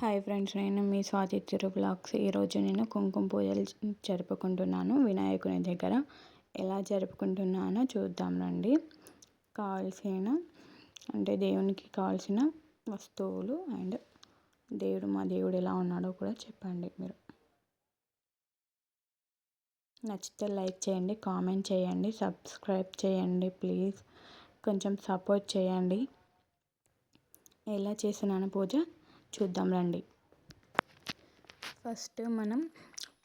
Hi friends నేను మీ స్వాతి తిరు blogs ఈరోజు నేను కుంకుమ పూజలు జరుపుకుంటున్నాను వినాయకుని దగ్గర. ఎలా జరుపుకుంటున్నానో చూద్దాం రండి. కావాల్సిన అంటే దేవునికి కావాల్సిన వస్తువులు అండ్ దేవుడు మా దేవుడు ఎలా ఉన్నాడో కూడా చెప్పండి మీరు. నచ్చితే లైక్ చేయండి కామెంట్ చేయండి సబ్స్క్రైబ్ చేయండి ప్లీజ్. కొంచెం సపోర్ట్ చేయండి. ఎలా చేస్తున్నాను పూజ? చూద్దాం రండి. ఫస్ట్ మనం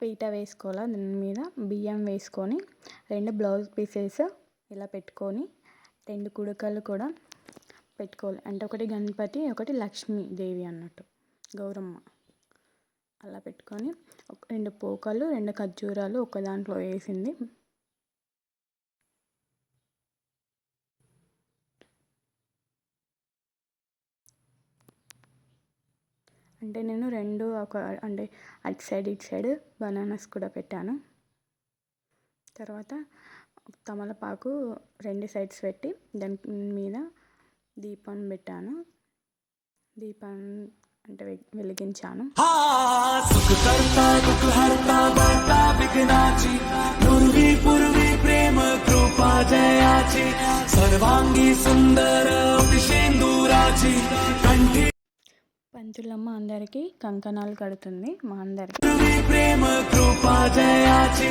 పీట వేసుకోవాలి దాని మీద బియ్యం వేసుకొని రెండు బ్లౌజ్ పీసెస్ ఇలా పెట్టుకొని రెండు కుడకలు కూడా పెట్టుకోవాలి. అంటే ఒకటి గణపతి ఒకటి లక్ష్మీదేవి అన్నట్టు గౌరమ్మ. అలా పెట్టుకొని రెండు పోకలు రెండు ఖర్జూరాలు ఒక దాంట్లో వేసింది. అంటే నేను రెండు ఒక అంటే అటు సైడ్ ఇటు సైడ్ బనానాస్ కూడా పెట్టాను. తర్వాత తమలపాకు రెండు సైడ్స్ పెట్టి దాని మీద దీపం పెట్టాను. దీపం అంటే వెలిగించాను. ప్రేమ సర్వాంగి సుందర కంఠి పంతులమ్మ అందరికీ కంకణాలు కడుతుంది మా అందరికి. ప్రేమ కృపా జయాచి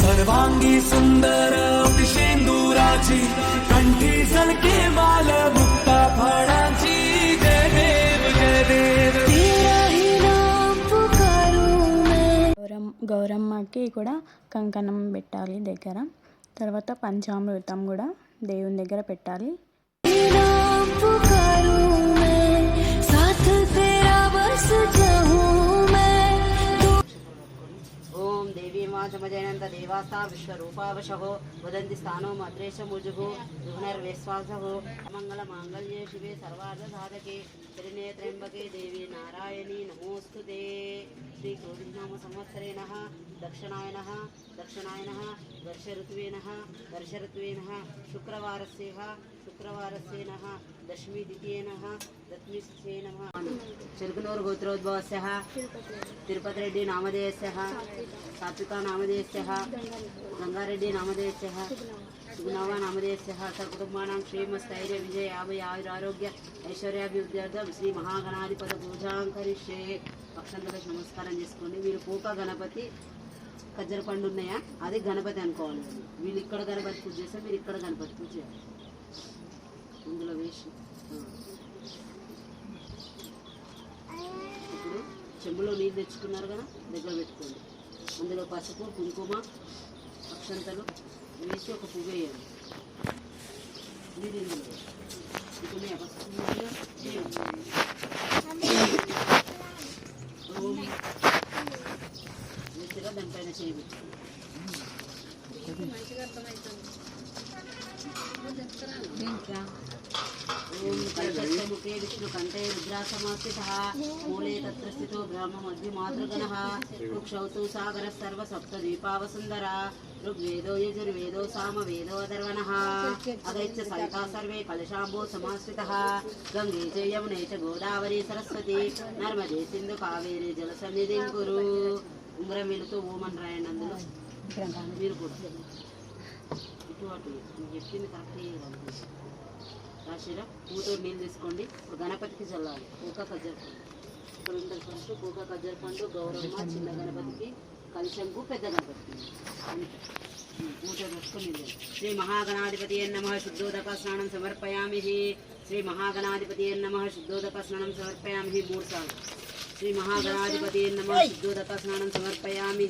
సర్వాంగి సుందర అభిషేందూరాచి కంఠి సల్కే బాల ముక్త ఫడాచి జయ దేవ జయ దేవ. గౌరమ్మకి కూడా కంకణం పెట్టాలి దగ్గర. తర్వాత పంచామృతం కూడా దేవుని దగ్గర పెట్టాలి. देवास्ता विश्वरूपावशहो, वदन्ति स्थानो मद्रेशमुजुगो मंगल मङ्गलमाङ्गल्ये शिवे सर्वार्थसाधके त्रिनेत्र्यम्बके देवी नारायणी नमोऽस्तु ते श्रीकोटिनाम संवत्सरे नः दक्षिणाय नः दक्षिणाय नः वर्षऋत्वे नः वर्षऋत्वे नः शुक्रवारस्यः శుక్రవారస్య నమ దశమి ద్వితీయ నమ గోత్రోద్భవస్య తిరుపతి రెడ్డి నామధేయస్య సాత్విక నామధేయస్య గంగారెడ్డి నామధేయస్య సుగుణవ నామధేయస్య సకుటుంబానాం శ్రీమస్థైర్య విజయ యాభై ఆయురారోగ్య ఐశ్వర్యాభివృద్ధ్యర్థం శ్రీ మహాగణాధిపత పూజాంకరిష్యే పక్షంతలకి నమస్కారం చేసుకోండి. వీరు పూక గణపతి కజ్జర పండు ఉన్నాయా? అది గణపతి అనుకోవాలి. వీళ్ళు ఇక్కడ గణపతి పూజ చేస్తే మీరు ఇక్కడ గణపతి పూజ చేయాలి. ఇందులో వేసి. ఇప్పుడు చెంబులో నీళ్ళు తెచ్చుకున్నారు కదా దగ్గర పెట్టుకోండి. అందులో పసుపు కుంకుమ అక్షంతలు వేసి ఒక పువ్వు వేయండి నీళ్ళు ఇందులో ఇప్పుడు వేసిగా దానిపైన చేయవచ్చు మంచిగా అర్థమవుతుంది. ఓం గోదావరి సరస్వతి. నర్మదే సింధు కావేరి జల ఓమన్ రాయండి అందులో మీరు ఇటు అటు చెప్పింది కరెక్ట్. రాసిరా పూతో నీళ్ళు తీసుకోండి. ఇప్పుడు గణపతికి చల్లాలి పూక ఖజ్జర పండు. ఇక్కడ ఫస్ట్ పూక ఖజ్జర పండు గౌరమ్మ చిన్న గణపతికి కలిశంకు పెద్ద గణపతికి. పూజ శ్రీ మహాగణాధిపతి నమ శుద్ధోదక స్నానం సమర్పయామి. శ్రీ మహాగణాధిపతి నమ శుద్ధోదక స్నానం సమర్పయామి. మూడు సార్లు. శ్రీ మహాగణాధిపతి నమ శుద్ధోదక స్నానం సమర్పయామి.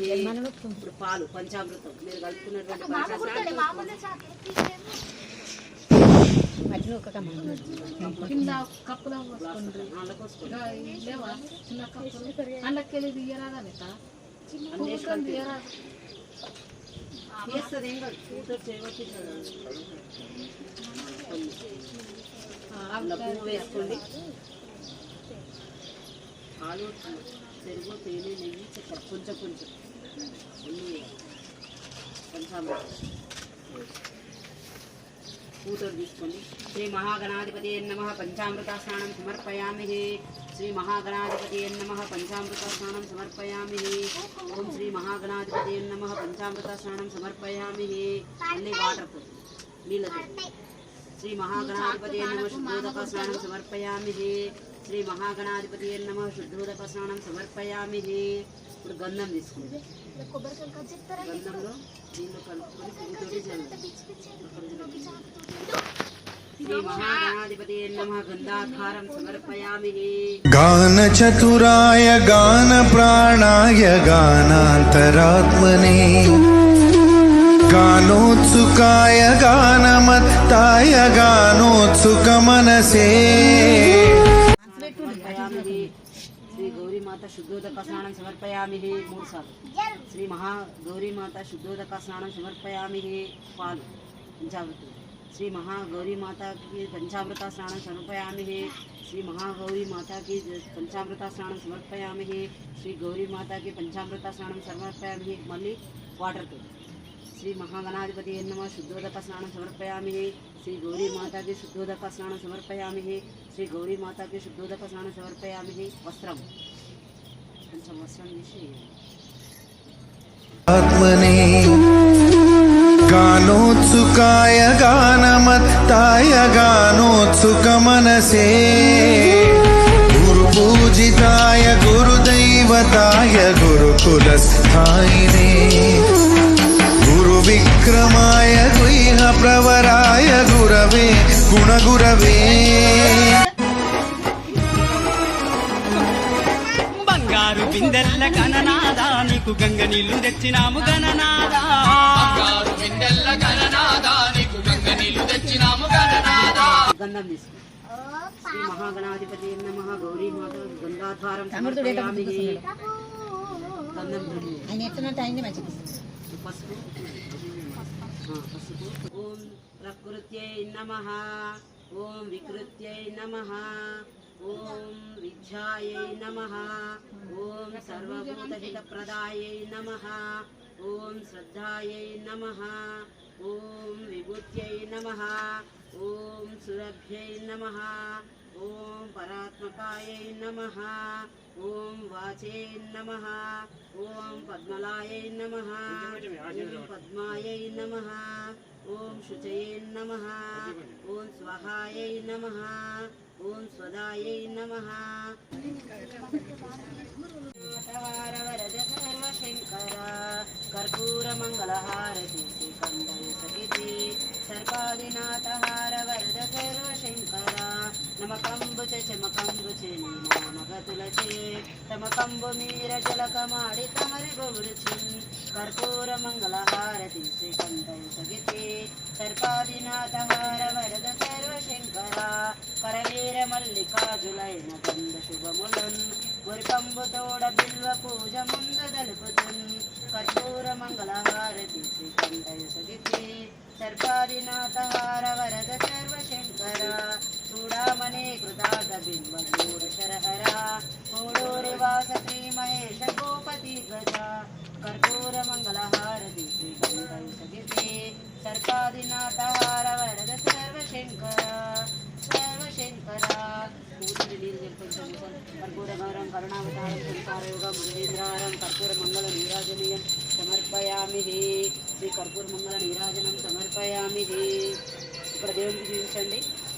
ఇప్పుడు పాలు పంచామృతం. మీరు కలుపుకున్నటువంటి పంచామృతం. మధ్యలో ఒక కింద కప్పులో లేవా చిన్న కప్పులు అందులోకెళ్ళి తీయరాదా లెక్క తీయరాదు చేస్తుంది ఏం కాదు చేయవచ్చు వేసుకోండి ఆలు పెరుగు తేనె నెయ్యి చక్కెర కొంచెం కొంచెం కొంచెం పంచామృతం తీసుకొని శ్రీ మహాగణాధిపతి నమ పంచామృత స్నానం సమర్పయామి శ్రీ మహాగణాధిపతి నమ పంచామృత స్నానం సమర్పయామి ఓం శ్రీ మహాగణాధిపతి నమ పంచామృత స్నానం సమర్పయామి మళ్ళీ వాటర్తో నీళ్ళతో శ్రీ మహాగణాధిపతి నమ శుద్ధోదక స్నానం సమర్పయామి శ్రీ మహాగణాధిపతి నమ శుద్ధోదక స్నానం సమర్పయామి ఇప్పుడు గంధం తీసుకుంది గంధంలో నీళ్ళు కలుపుకొని పువ్వుతోటి చల్లాలి. శ్రీ మహాగణాధిపతి నమ గంధాధారం సమర్పయామి गानचतुराय गानप्राणाय गानान्तरात्मने गानोत्सुकाय गानमत्ताय गानोत्सुकमनसे సమర్పయామి శ్రీ గౌరీమాత శుద్ధోదక స్నానం సమర్పయామి మూడు సార్లు శ్రీ మహా గౌరీమాత శుద్ధోదక స్నానం సమర్పయామి పాలు పంచామృతం శ్రీ మహా గౌరీమాతకి పంచామృత స్నానం సమర్పయామి శ్రీ మహాగౌరీ మాతాకి పంచామృత స్నానం సమర్పయామి శ్రీ గౌరీ మాతాకి పంచామృత స్నానం సమర్పయామి మళ్ళీ వాటర్తో శ్రీ మహాగణాధిపతి श्री महागणाधिपति नम। शुद्धोदकस्नान समर्पयामि श्री गौरी माता के शुद्धोदकस्नान समर्पयामि श्री गौरी माता के शुद्धोदकस्नान समर्पयामि वस्त्रं पंचम वस्त्रं आत्मने गानोत्सुकाय गानमत्ताय गानोत्सुकमनसे। गुरुपूजिताय गुरुदैवताय गुरुकुलस्थायिने। విక్రమాయ గుహ ప్రవరాయ గురవే గుణగురవే. బంగారు బిందెల్ల గణనాదా నీకు గంగ నీళ్ళు తెచ్చినాము గణనాదా బంగారు బిందెల్ల గణనాదా నీకు గంగ నీళ్ళు తెచ్చినాము గణనాదా మహాగణాధిపతి మాత గంగాద్వారం పసుపు ఆ, పసుపు ఓం ప్రకృత్యై నమ ఓం వికృత్యై నమ ఓం విద్యాయై నమ ఓం సర్వభూతహితప్రదాయై నమ ఓం శ్రద్ధాయై నమ ఓం విభూత్యై నమ ఓం సురభ్యై నమ ఓం పరాత్మకాయై నమ ఓం వాచై నమ ఓం పద్మలాయై నమ ఓం పద్మాయై నమ ఓం శుచయై నమ ఓం స్వహాయై నమ ఓం స్వదాయై నమ వరద సర్వశంకర కర్పూర మంగళహారతి శ్రీకందయ సహితి సర్వాదినాథహార వరద సర్వశంకర నమకంబు చమకంబు మగతులచే తమకంబు మీర జలకమాడి తమరి గౌరుచిన్ కర్పూర మంగళహారతి శ్రీకందయ సహితి సర్పాదినాథహార వరద సర్వశంకర. కరవీర మల్లికాజులైన గంధ శుభములన్ మురికంబు తోడ బిల్వ పూజ ముందు దలుపుతున్ కర్పూర మంగళహారతి శ్రీకంఠయ సగితి సర్పాదినాథహార వరద సర్వశంకర. చూడామణి కృతార్థ బింబ చూడ శరహర వాస శ్రీ మహేష గోపతి ధ్వజ. కర్పూర మంగళహారతి శ్రీకంఠయ సర్పాదినాథహార వరద సర్వశంకర. సర్వశంకర. కర్పూర గౌరం కరుణావతారం కర్పూర మంగళ నీరాజనీయం సమర్పయామి. శ్రీ కర్పూర మంగళ నీరాజనం సమర్పయామి. ఇక్కడ దేవుడికి చూపించండి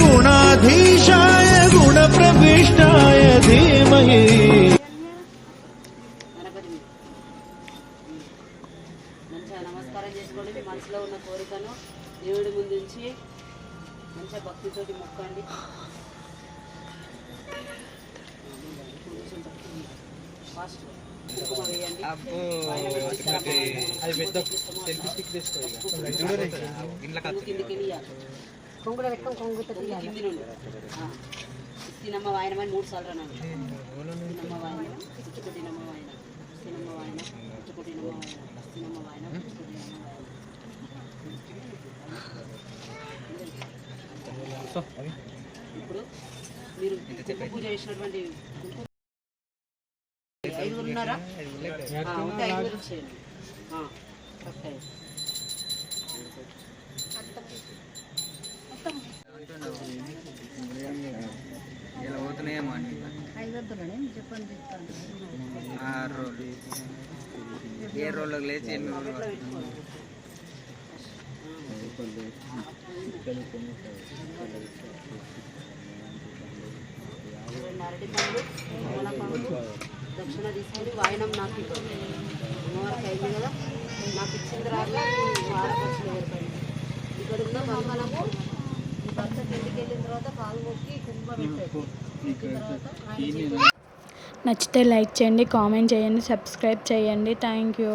గుణాధీశాయ గుణప్రవిష్టాయ ధీమహి మంచిగా నమస్కారం చేసుకోండి. మనసులో ఉన్న కోరికను దేవుడి ముందుంచి మంచిగా అది పెద్ద సెల్ఫీ స్టిక్ తీసుకోవాలి ఇంట్లో కింది నుండి ఆ. తినమ్మ వాయనమని మూడు సార్లు అన్నాను తినమ్మ వాయన పుచ్చుకు తినమ్మ వాయన తినమ్మ వాయన పుచ్చుకు తినమ్మ వాయన తినమ్మ వాయన పుచ్చుకు తినమ్మ వాయన ఇప్పుడు మీరు పూజ చేసినటువంటి ఐదుగురు ఉన్నారా ఐదుగురు ఇచ్చేయండి ఆరు రోజులు ఏ రోజులకు లేచి రోజులు వరకు. అరటి దక్షిణ తీసుకొని వాయనం నాకు ఇవ్వండి అమ్మవారికి అయింది కదా నాకు ఇచ్చిన తర్వాత ఏర్పడింది ఇక్కడ ఉన్న మంగళము ఈ భర్తకి ఇంటికి వెళ్ళిన తర్వాత పాలు మొక్కి కుంభం పెట్టండి నచ్చితే లైక్ చేయండి కామెంట్ చేయండి సబ్స్క్రైబ్ చేయండి. Thank you.